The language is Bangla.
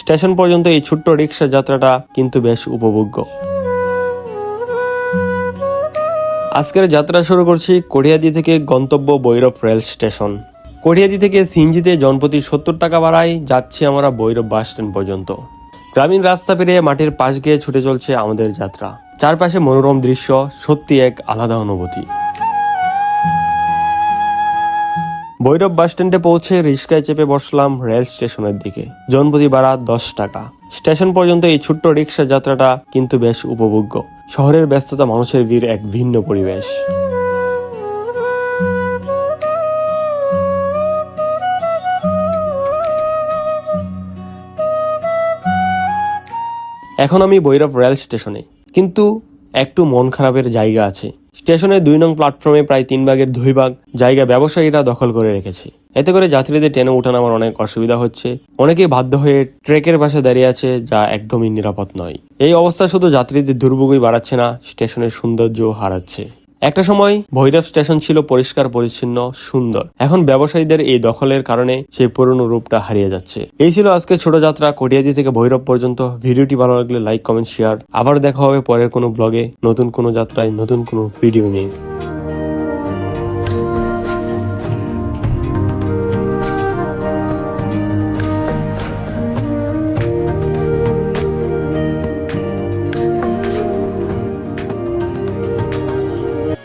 স্টেশন পর্যন্ত এই ছোট্ট রিক্সা যাত্রাটা কিন্তু বেশ উপভোগ্য। আজকের যাত্রা শুরু করছি কড়িয়াদি থেকে গন্তব্য বৈরব রেল স্টেশন। কড়িয়াদি থেকে সিনজিতে জনপ্রতি সত্তর টাকা বাড়ায়, যাচ্ছি আমরা বৈরব বাস স্ট্যান্ড পর্যন্ত। গ্রামীণ রাস্তা পেরিয়ে মাটির পাশ গিয়ে ছুটে চলছে আমাদের যাত্রা। চারপাশে মনোরম দৃশ্য, সত্যি এক আলাদা অনুভূতি। বৈরব বাস স্ট্যান্ডে পৌঁছে রিক্সায় চেপে বসলাম রেল স্টেশনের দিকে। জনপ্রতি ভাড়া দশ টাকা। স্টেশন পর্যন্ত এই ছোট্ট রিক্সা যাত্রাটা কিন্তু বেশ উপভোগ্য। শহরের ব্যস্ততা, মানুষের ভিড় এক ভিন্ন পরিবেশ। এখন আমি বৈরব রেল স্টেশনে। কিন্তু একটু মন খারাপের জায়গা আছে। স্টেশনের দুই নং প্ল্যাটফর্মে প্রায় তিন ভাগের দুই ভাগ জায়গা ব্যবসায়ীরা দখল করে রেখেছে। এতে করে যাত্রীদের ট্রেনে ওঠানামার অনেক অসুবিধা হচ্ছে। অনেকেই বাধ্য হয়ে ট্রেকের পাশে দাঁড়িয়ে আছে, যা একদমই নিরাপদ নয়। এই অবস্থা শুধু যাত্রীদের দুর্ভোগই বাড়াচ্ছে না, স্টেশনের সৌন্দর্য হারাচ্ছে। একটা সময় ভৈরব স্টেশন ছিল পরিষ্কার, পরিচ্ছন্ন, সুন্দর। এখন ব্যবসায়ীদের এই দখলের কারণে সেই পুরনো রূপটা হারিয়ে যাচ্ছে। এই ছিল আজকে ছোট যাত্রা। কটিয়াদি থেকে ভৈরব পর্যন্ত ভিডিওটি ভালো লাগলে লাইক, কমেন্ট, শেয়ার। আবার দেখা হবে পরের কোনো ব্লগে। নতুন কোনো যাত্রায় নতুন কোনো ভিডিও নিয়ে।